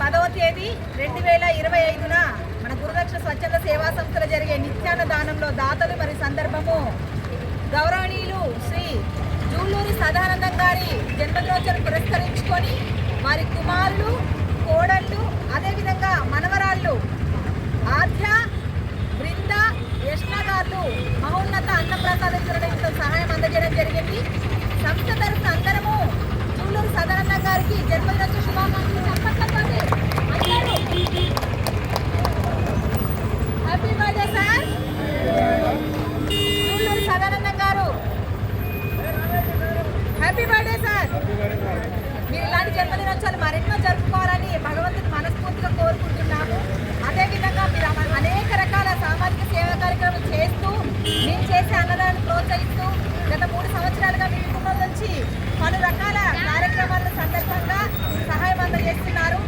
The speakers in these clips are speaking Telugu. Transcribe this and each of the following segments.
పదవ తేదీ రెండు వేల ఇరవై ఐదున మన గురుదక్ష స్వచ్ఛంద సేవా సంస్థలు జరిగే నిత్యాన్న దానంలో దాతలు మరి సందర్భము. గౌరవనీయులు శ్రీ జూలూరి సదానందం గారి జన్మదినోత్సవం పురస్కరించుకొని వారి కుమారులు కోడళ్ళు అదేవిధంగా మనవరాళ్ళు ఆధ్య బృంద యష్ణ గారు మహోన్నత అన్నప్రసాద సహాయం అందజేయడం జరిగింది. సంస్థ తరఫున అందరము జూలూరు సదానందం గారికి జన్మదినోత్సవ శుభాకాంక్షలు చెప్పట్లేదు happy birthday sir Juluru Sadanandam garu happy birthday sir మీరు ఇలాంటి జన్మదినోత్సవాలు మరెన్నో జరుపుకోవాలని భగవంతుని మనస్ఫూర్తిగా కోరుకుంటున్నాము. అదేవిధంగా మీరు అనేక రకాల సామాజిక సేవా కార్యక్రమాలు చేస్తూ మేము చేసే అన్నదాన్ని ప్రోత్సహిస్తూ గత మూడు సంవత్సరాలుగా మీ కుటుంబం నుంచి పలు రకాల కార్యక్రమాల సందర్భంగా సహాయం అందజేస్తున్నారు.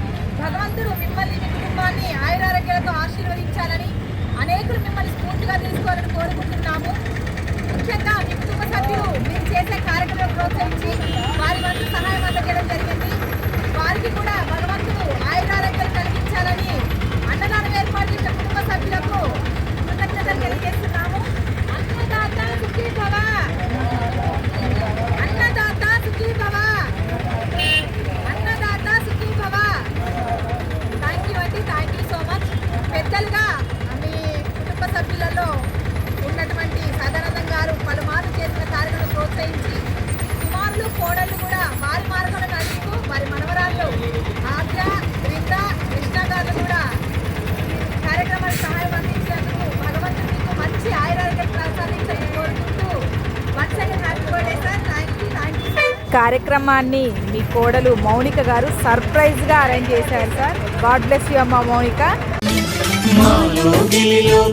కార్యక్రమాన్ని మీ కోడలు మౌనిక గారు సర్ప్రైజ్గా అరేంజ్ చేశారు సార్. గాడ్ బ్లెస్ యూ అమ్మ మౌనిక.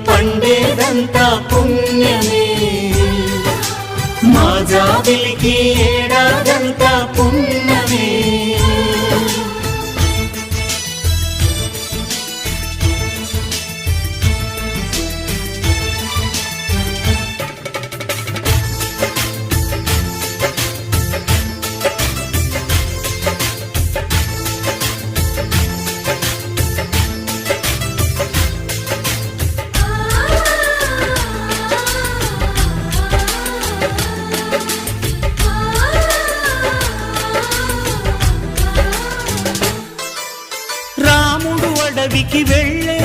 పండేదంతా పుణ్యమే. మా జాబిలికి ఏడాదంతా పుణ్యమే. అడవికి వెళ్ళే